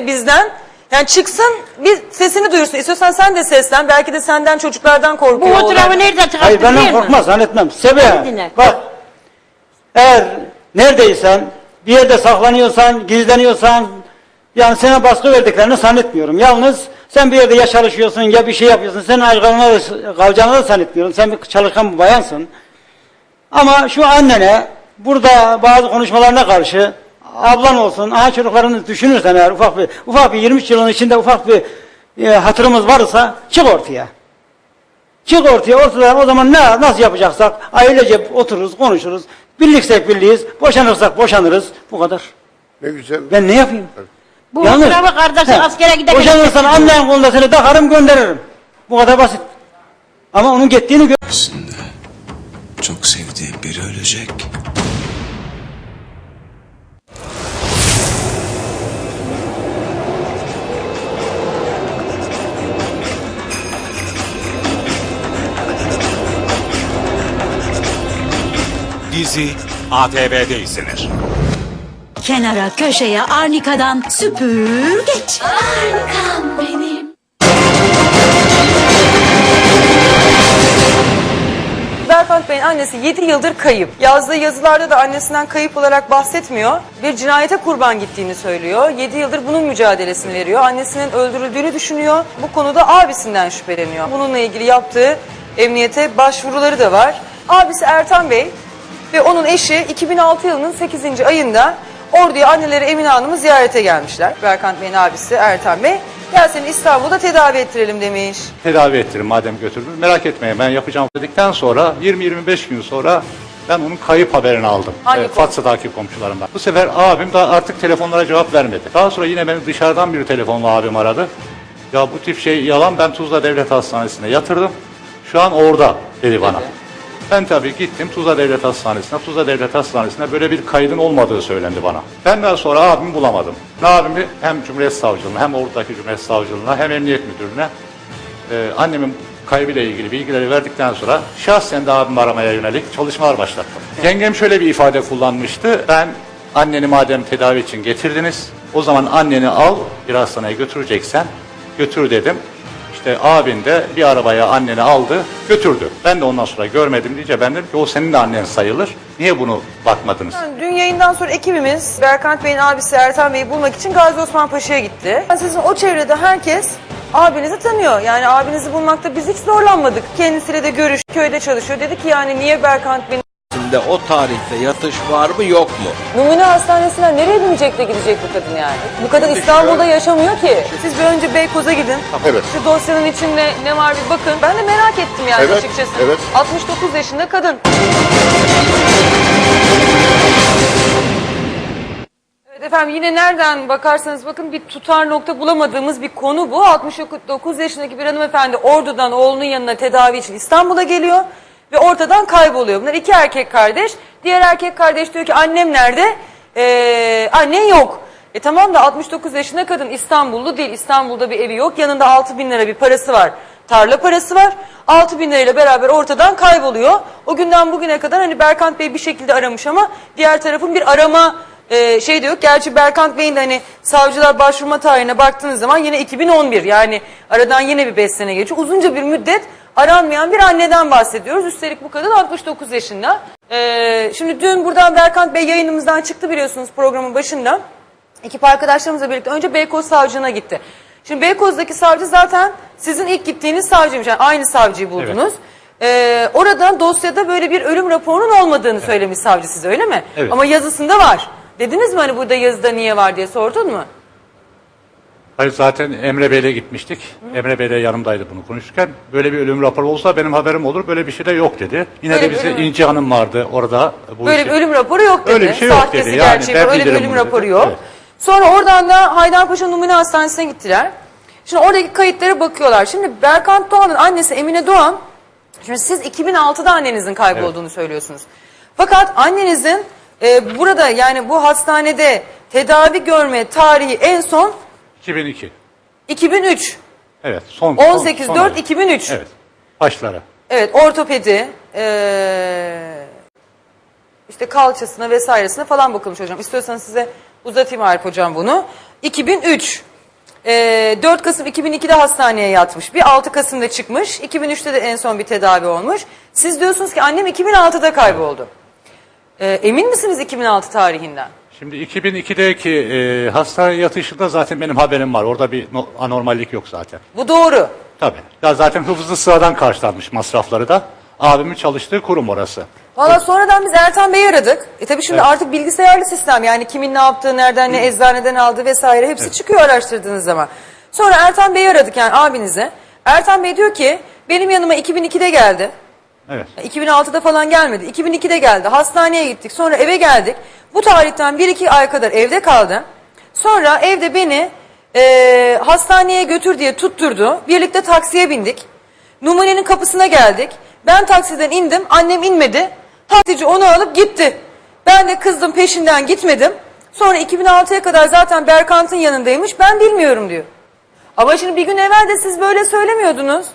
de bizden yani çıksın bir sesini duyursun. İstiyorsan sen de seslen. Belki de senden çocuklardan Bu korkuyor. oğlan. fotoğrafı nerede çıkarttı Hayır benden biliyor musun? korkmaz zannetmem. Hadi Sebe dinle. bak eğer neredeysen bir yerde saklanıyorsan gizleniyorsan yani sana baskı verdiklerini zannetmiyorum. Yalnız sen bir yerde ya çalışıyorsun ya bir şey yapıyorsun. Senin ayrılığına da, kalacağını da zannetmiyorum. Sen bir çalışkan bir bayansın. Ama şu annene burada bazı konuşmalarına karşı ablan olsun, aha çocuklarını düşünürsen eğer ufak bir ufak bir 23 yılın içinde ufak bir e, hatırımız varsa çık ortaya. Çık ortaya ortada o zaman ne nasıl yapacaksak ailece otururuz konuşuruz. Birliksek birliğiz, boşanırsak boşanırız. Bu kadar. Ne güzel. Ben ne yapayım? Bu Yalnız- fotoğrafı kardeşi He, askere giderken... Boşanırsan annen kolunda seni takarım gönderirim. Bu kadar basit. Ama onun gittiğini gör. Aslında çok sevdiğim biri ölecek. Dizi ATV'de izlenir. Kenara köşeye arnikadan süpür geç. Berkant Bey'in annesi 7 yıldır kayıp. Yazdığı yazılarda da annesinden kayıp olarak bahsetmiyor. Bir cinayete kurban gittiğini söylüyor. 7 yıldır bunun mücadelesini veriyor. Annesinin öldürüldüğünü düşünüyor. Bu konuda abisinden şüpheleniyor. Bununla ilgili yaptığı emniyete başvuruları da var. Abisi Ertan Bey ve onun eşi 2006 yılının 8. ayında Ordu'ya anneleri Emine Hanım'ı ziyarete gelmişler. Berkant Bey'in abisi Ertan Bey. Gel seni İstanbul'da tedavi ettirelim demiş. tedavi ettirin madem götürdün. Merak etmeyin ben yapacağım dedikten sonra 20-25 gün sonra ben onun kayıp haberini aldım. Hangi komşu? Fatsa'daki komşularımdan. Bu sefer abim da artık telefonlara cevap vermedi. Daha sonra yine beni dışarıdan bir telefonla abim aradı. Ya bu tip şey yalan ben Tuzla Devlet Hastanesi'ne yatırdım. Şu an orada dedi bana. Ben tabii gittim Tuzla Devlet Hastanesi'ne. Tuzla Devlet Hastanesi'nde böyle bir kaydın olmadığı söylendi bana. Ben daha sonra abimi bulamadım. Abimi hem Cumhuriyet Savcılığına hem oradaki Cumhuriyet Savcılığına hem Emniyet Müdürlüğüne e, annemin kaybıyla ilgili bilgileri verdikten sonra şahsen de abimi aramaya yönelik çalışmalar başlattım. Yengem şöyle bir ifade kullanmıştı. Ben anneni madem tedavi için getirdiniz o zaman anneni al bir hastaneye götüreceksen götür dedim. İşte abin de bir arabaya anneni aldı götürdü. Ben de ondan sonra görmedim diyece ben dedim ki o senin de annen sayılır. Niye bunu bakmadınız? Dün yayından sonra ekibimiz Berkant Bey'in abisi Ertan Bey'i bulmak için Gazi Osman Paşa'ya gitti. Sizin o çevrede herkes abinizi tanıyor. Yani abinizi bulmakta biz hiç zorlanmadık. Kendisiyle de görüş, köyde çalışıyor. Dedi ki yani niye Berkant Bey'in Şimdi o tarihte yatış var mı yok mu? numune hastanesine nereye binecek de gidecek bu kadın yani? Bu kadın İstanbul'da yaşamıyor ki. Siz bir önce Beykoz'a gidin. Evet. Şu dosyanın içinde ne var bir bakın. Ben de merak ettim yani Evet, açıkçası. evet. 69 yaşında kadın. Evet efendim yine nereden bakarsanız bakın bir tutar nokta bulamadığımız bir konu bu. 69 yaşındaki bir hanımefendi Ordu'dan oğlunun yanına tedavi için İstanbul'a geliyor ve ortadan kayboluyor. Bunlar iki erkek kardeş. Diğer erkek kardeş diyor ki annem nerede? Ee, annen yok. E tamam da 69 yaşında kadın İstanbullu değil. İstanbul'da bir evi yok. Yanında 6 bin lira bir parası var. Tarla parası var. 6 bin lirayla beraber ortadan kayboluyor. O günden bugüne kadar hani Berkant Bey bir şekilde aramış ama diğer tarafın bir arama e, şey de. Gerçi Berkant Bey'in hani savcılar başvurma tarihine baktığınız zaman yine 2011 yani aradan yine bir 5 sene geçiyor. Uzunca bir müddet aranmayan bir anneden bahsediyoruz. Üstelik bu kadın 69 yaşında. E, şimdi dün buradan Berkant Bey yayınımızdan çıktı biliyorsunuz programın başında. Ekip arkadaşlarımızla birlikte önce Beykoz Savcılığına gitti. Şimdi Beykoz'daki savcı zaten sizin ilk gittiğiniz savcıymış. Yani aynı savcıyı buldunuz. Ee, oradan dosyada böyle bir ölüm raporunun olmadığını söylemiş savcı size öyle mi? Evet. Ama yazısında var. Dediniz mi hani burada yazıda niye var diye sordun mu? Hayır zaten Emre Bey'le gitmiştik. Emre Bey de yanımdaydı bunu konuşurken. Böyle bir ölüm raporu olsa benim haberim olur. Böyle bir şey de yok dedi. Yine Böyle de bize ölüm- İnci Hanım vardı orada. Bu Böyle işi- bir ölüm raporu yok dedi. Öyle bir şey yok Sahtesi, dedi. Yani ben öyle bir ölüm bunu dedi. raporu yok. Evet. Sonra oradan da Haydarpaşa Numune Hastanesi'ne gittiler. Şimdi oradaki kayıtlara bakıyorlar. Şimdi Berkant Doğan'ın annesi Emine Doğan, şimdi siz 2006'da annenizin kaybolduğunu söylüyorsunuz. Fakat annenizin e, burada yani bu hastanede tedavi görme tarihi en son 2002. 2003. Evet. Son. son- 18 son 4 ay. 2003. Evet. Başlara. Evet ortopedi, eee, işte kalçasına vesairesine falan bakılmış hocam. İstiyorsanız size uzatayım Arif hocam bunu. 2003 e, 4 Kasım 2002'de hastaneye yatmış. Bir 6 Kasım'da çıkmış. 2003'te de en son bir tedavi olmuş. Siz diyorsunuz ki annem 2006'da kayboldu. E, emin misiniz 2006 tarihinden? Şimdi 2002'deki e, hastane yatışında zaten benim haberim var. Orada bir no- anormallik yok zaten. Bu doğru. Tabii. Ya zaten hıfzı sıradan karşılanmış masrafları da. Abimin çalıştığı kurum orası. Valla sonradan biz Ertan Bey'i aradık. E tabii şimdi artık bilgisayarlı sistem yani kimin ne yaptığı, nereden ne eczaneden aldığı vesaire hepsi çıkıyor araştırdığınız zaman. Sonra Ertan Bey'i aradık yani abinize. Ertan Bey diyor ki benim yanıma 2002'de geldi. Evet. 2006'da falan gelmedi. 2002'de geldi. Hastaneye gittik. Sonra eve geldik. Bu tarihten 1-2 ay kadar evde kaldı. Sonra evde beni e, hastaneye götür diye tutturdu. Birlikte taksiye bindik. Numunenin kapısına geldik. Ben taksiden indim. Annem inmedi. Taksici onu alıp gitti. Ben de kızdım peşinden gitmedim. Sonra 2006'ya kadar zaten Berkant'ın yanındaymış. Ben bilmiyorum diyor. Ama şimdi bir gün evvel de siz böyle söylemiyordunuz.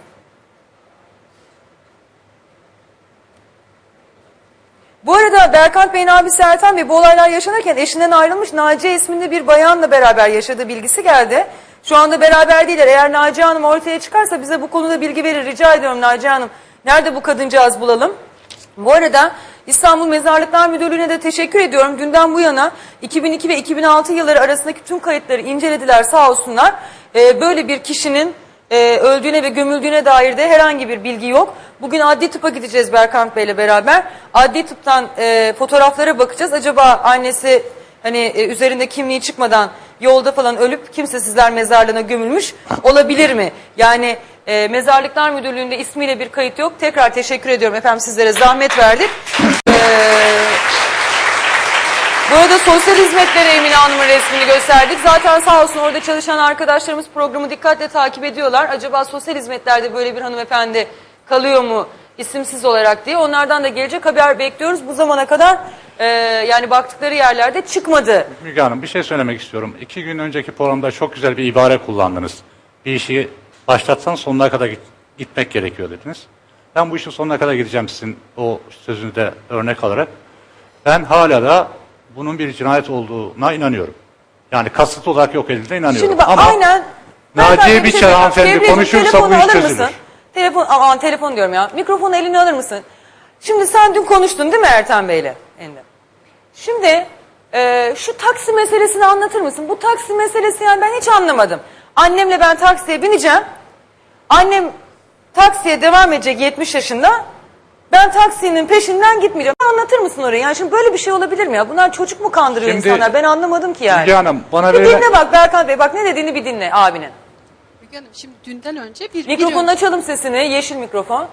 Bu arada Berkant Bey'in abisi Ertan Bey bu olaylar yaşanırken eşinden ayrılmış Naciye isminde bir bayanla beraber yaşadığı bilgisi geldi. Şu anda beraber değiller. Eğer Naciye Hanım ortaya çıkarsa bize bu konuda bilgi verir. Rica ediyorum Naciye Hanım. Nerede bu kadıncağız bulalım? Bu arada İstanbul Mezarlıklar Müdürlüğü'ne de teşekkür ediyorum. Dünden bu yana 2002 ve 2006 yılları arasındaki tüm kayıtları incelediler sağ olsunlar. Ee, böyle bir kişinin e, öldüğüne ve gömüldüğüne dair de herhangi bir bilgi yok. Bugün adli tıpa gideceğiz Berkant Bey'le beraber. Adli tıptan e, fotoğraflara bakacağız. Acaba annesi hani e, üzerinde kimliği çıkmadan yolda falan ölüp kimsesizler mezarlığına gömülmüş olabilir mi? Yani e, Mezarlıklar Müdürlüğü'nde ismiyle bir kayıt yok. Tekrar teşekkür ediyorum efendim sizlere zahmet verdik. Eee bu sosyal hizmetlere Emine Hanım'ın resmini gösterdik. Zaten sağ olsun orada çalışan arkadaşlarımız programı dikkatle takip ediyorlar. Acaba sosyal hizmetlerde böyle bir hanımefendi kalıyor mu isimsiz olarak diye. Onlardan da gelecek haber bekliyoruz. Bu zamana kadar e, yani baktıkları yerlerde çıkmadı. Müge Hanım bir şey söylemek istiyorum. İki gün önceki programda çok güzel bir ibare kullandınız. Bir işi başlatsan sonuna kadar git- gitmek gerekiyor dediniz. Ben bu işin sonuna kadar gideceğim sizin o sözünü de örnek alarak. Ben hala da bunun bir cinayet olduğuna inanıyorum. Yani kasıtlı olarak yok edildiğine inanıyorum. Şimdi bak Ama aynen. Naciye Biçer hanımefendi konuşursa bu iş çözülür. mısın? Telefon, aman telefon diyorum ya. Mikrofonu eline alır mısın? Şimdi sen dün konuştun değil mi Ertan Bey'le? Ende. Şimdi e, şu taksi meselesini anlatır mısın? Bu taksi meselesi yani ben hiç anlamadım. Annemle ben taksiye bineceğim. Annem taksiye devam edecek 70 yaşında. Ben taksinin peşinden gitmeyeceğim. Anlatır mısın orayı? Yani şimdi böyle bir şey olabilir mi ya? Bunlar çocuk mu kandırıyor Şimdi- insanlar? Ben anlamadım ki yani. Müge Hanım, bana bir verilen- dinle bak Berkan Bey. Bak ne dediğini bir dinle abinin. Müge Hanım şimdi dünden önce bir, bir Mikrofonunu ön- açalım sesini. Yeşil mikrofon.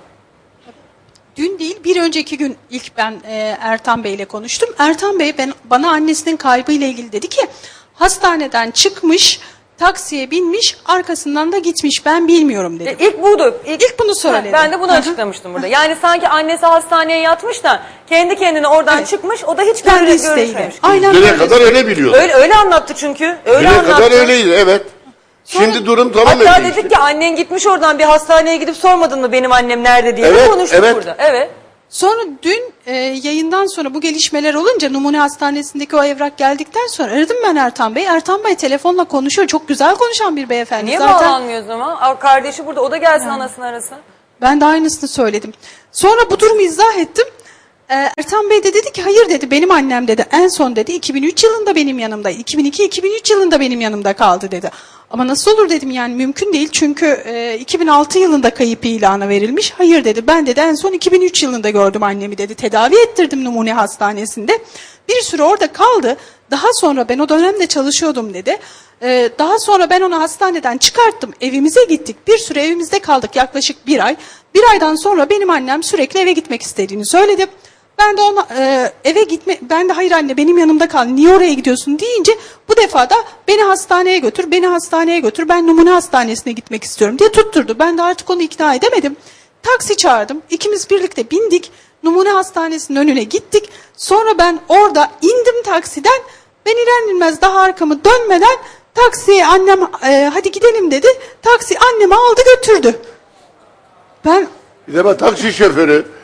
dün değil bir önceki gün ilk ben e, Ertan Bey ile konuştum. Ertan Bey ben, bana annesinin kaybıyla ilgili dedi ki hastaneden çıkmış taksiye binmiş arkasından da gitmiş ben bilmiyorum dedi. E, ilk buydu. İlk, İlk bunu söyledi. Ben de bunu Hı hı. açıklamıştım burada. Yani sanki annesi hastaneye yatmış da kendi kendine oradan çıkmış. O da hiç listeyle. görüşmemiş. Aynen Düne böyle. kadar öyle biliyordu. Öyle, öyle anlattı çünkü. Öyle Düne anlattı. kadar öyleydi evet. Şimdi durum tamamen Hatta değişti. dedik ki annen gitmiş oradan bir hastaneye gidip sormadın mı benim annem nerede diye Evet, konuştuk evet. burada. Evet. Sonra dün e, yayından sonra bu gelişmeler olunca numune hastanesindeki o evrak geldikten sonra aradım ben Ertan Bey. Ertan Bey telefonla konuşuyor. Çok güzel konuşan bir beyefendi. Niye Zaten bağlanmıyor o zaman? Aa, Kardeşi burada. O da gelsin anasını arasın. Ben de aynısını söyledim. Sonra bu durumu izah ettim. Ee, Ertan Bey de dedi ki hayır dedi benim annem dedi en son dedi 2003 yılında benim yanımda 2002-2003 yılında benim yanımda kaldı dedi. Ama nasıl olur dedim yani mümkün değil çünkü e, 2006 yılında kayıp ilanı verilmiş. Hayır dedi ben dedi en son 2003 yılında gördüm annemi dedi tedavi ettirdim numune hastanesinde. Bir süre orada kaldı daha sonra ben o dönemde çalışıyordum dedi. Ee, daha sonra ben onu hastaneden çıkarttım. Evimize gittik. Bir süre evimizde kaldık yaklaşık bir ay. Bir aydan sonra benim annem sürekli eve gitmek istediğini söyledi. Ben de ona e, eve gitme, ben de hayır anne benim yanımda kal, niye oraya gidiyorsun deyince bu defa da beni hastaneye götür, beni hastaneye götür, ben numune hastanesine gitmek istiyorum diye tutturdu. Ben de artık onu ikna edemedim. Taksi çağırdım, ikimiz birlikte bindik, numune hastanesinin önüne gittik. Sonra ben orada indim taksiden, ben iner daha arkamı dönmeden taksiye annem e, hadi gidelim dedi. Taksi annemi aldı götürdü. Ben Bir de bak taksi şoförü